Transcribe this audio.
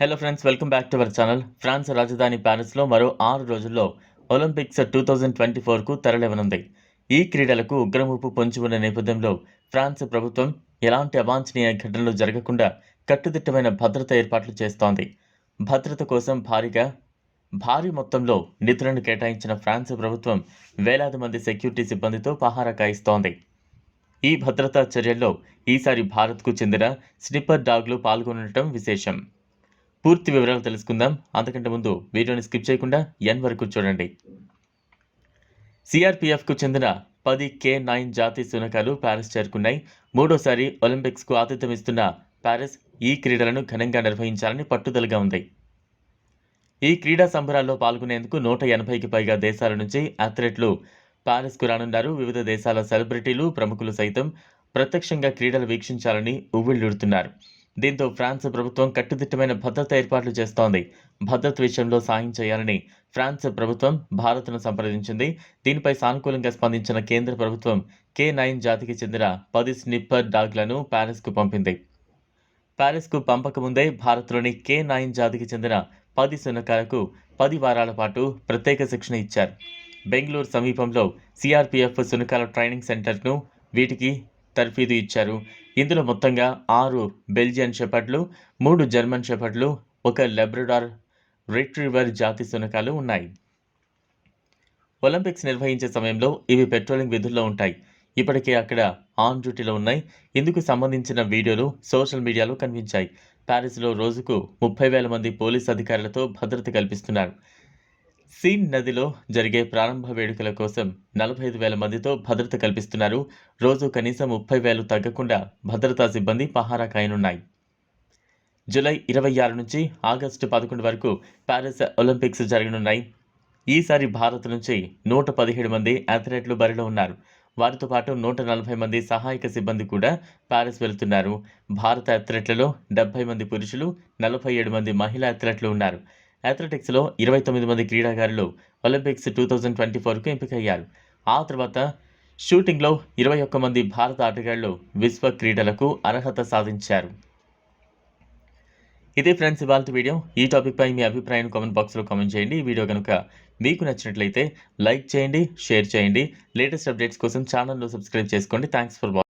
Hello friends welcome back to our channel France రాజధాని ప్యారిస్లో మరో ఆరు రోజుల్లో ఒలింపిక్స్ టూ థౌజండ్ ట్వంటీ ఫోర్కు తరలివనుంది. ఈ క్రీడలకు ఉగ్రముప్పు పొంచి ఉన్న నేపథ్యంలో ఫ్రాన్స్ ప్రభుత్వం ఎలాంటి అవాంఛనీయ ఘటనలు జరగకుండా కట్టుదిట్టమైన భద్రత ఏర్పాట్లు చేస్తోంది. భద్రత కోసం భారీగా భారీ మొత్తంలో నిధులను కేటాయించిన ఫ్రాన్స్ ప్రభుత్వం వేలాది మంది సెక్యూరిటీ సిబ్బందితో పహారా కాయిస్తోంది. ఈ భద్రతా చర్యల్లో ఈసారి భారత్కు చెందిన స్నిప్పర్ డాగ్లు పాల్గొనడం విశేషం. పూర్తి వివరాలు తెలుసుకుందాం. అంతకంటే ముందు వీడియోని స్కిప్ చేయకుండా ఎన్ వరకు చూడండి. సిఆర్పిఎఫ్కు చెందిన పది కే నైన్ జాతి శునకాలు ప్యారిస్ చేరుకున్నాయి. మూడోసారి ఒలింపిక్స్కు ఆతిథ్యం ఇస్తున్న ప్యారిస్ ఈ క్రీడలను ఘనంగా నిర్వహించాలని పట్టుదలగా ఉంది. ఈ క్రీడా సంబరాల్లో పాల్గొనేందుకు నూట ఎనభైకి పైగా దేశాల నుంచి అథ్లెట్లు ప్యారిస్కు రానున్నారు. వివిధ దేశాల సెలబ్రిటీలు ప్రముఖులు సైతం ప్రత్యక్షంగా క్రీడలు వీక్షించాలని ఉవ్విళ్ళుడుతున్నారు దీంతో ఫ్రాన్స్ ప్రభుత్వం కట్టుదిట్టమైన భద్రత ఏర్పాట్లు చేస్తోంది. భద్రత విషయంలో సాయం చేయాలని ఫ్రాన్స్ ప్రభుత్వం భారత్ను సంప్రదించింది. దీనిపై సానుకూలంగా స్పందించిన కేంద్ర ప్రభుత్వం కే నైన్ జాతికి చెందిన పది స్నిప్పర్ డాగ్లను ప్యారిస్కు పంపింది. ప్యారిస్కు పంపకముందే భారత్లోని కే నైన్ జాతికి చెందిన పది సునకాలకు పది వారాల పాటు ప్రత్యేక శిక్షణ ఇచ్చారు. బెంగళూరు సమీపంలో సిఆర్పిఎఫ్ సునకాల ట్రైనింగ్ సెంటర్ను వీటికి తర్ఫీదు ఇచ్చారు. ఇందులో మొత్తంగా ఆరు బెల్జియన్ షెపర్డ్లు మూడు జర్మన్ షెపర్డ్లు ఒక లెబ్రడార్ రిట్రీవర్ జాతి శునకాలు ఉన్నాయి. ఒలింపిక్స్ నిర్వహించే సమయంలో ఇవి పెట్రోలింగ్ విధుల్లో ఉంటాయి. ఇప్పటికే అక్కడ ఆన్ డ్యూటీలో ఉన్నాయి. ఇందుకు సంబంధించిన వీడియోలు సోషల్ మీడియాలో కనిపించాయి. ప్యారిస్లో రోజుకు ముప్పై వేల మంది పోలీస్ అధికారులతో భద్రత కల్పిస్తున్నారు. సీన్ నదిలో జరిగే ప్రారంభ వేడుకల కోసం నలభై ఐదు వేల మందితో భద్రత కల్పిస్తున్నారు. రోజు కనీసం ముప్పై వేలు తగ్గకుండా భద్రతా సిబ్బంది పహారా కాయనున్నాయి. జూలై ఇరవై ఆరు నుంచి ఆగస్టు పదకొండు వరకు ప్యారిస్ ఒలింపిక్స్ జరగనున్నాయి. ఈసారి భారత్ నుంచి నూట పదిహేడు మంది అథ్లెట్లు బరిలో ఉన్నారు. వారితో పాటు నూట నలభై మంది సహాయక సిబ్బంది కూడా ప్యారిస్ వెళ్తున్నారు. భారత అథ్లెట్లలో డెబ్బై మంది పురుషులు నలభై ఏడు మంది మహిళా అథ్లెట్లు ఉన్నారు. అథ్లెటిక్స్లో ఇరవై తొమ్మిది మంది క్రీడాకారులు ఒలింపిక్స్ టూ థౌజండ్ ట్వంటీ ఫోర్కు ఎంపికయ్యారు. ఆ తర్వాత షూటింగ్లో ఇరవై ఒక్క మంది భారత ఆటగాళ్ళు విశ్వ క్రీడలకు అర్హత సాధించారు. ఇదే ఫ్రెండ్స్ ఇవాళ వీడియో. ఈ టాపిక్ పై మీ అభిప్రాయాన్ని కామెంట్ బాక్స్లో కామెంట్ చేయండి. ఈ వీడియో కనుక మీకు నచ్చినట్లయితే లైక్ చేయండి షేర్ చేయండి. లేటెస్ట్ అప్డేట్స్ కోసం ఛానల్ను సబ్స్క్రైబ్ చేసుకోండి. Thanks for watching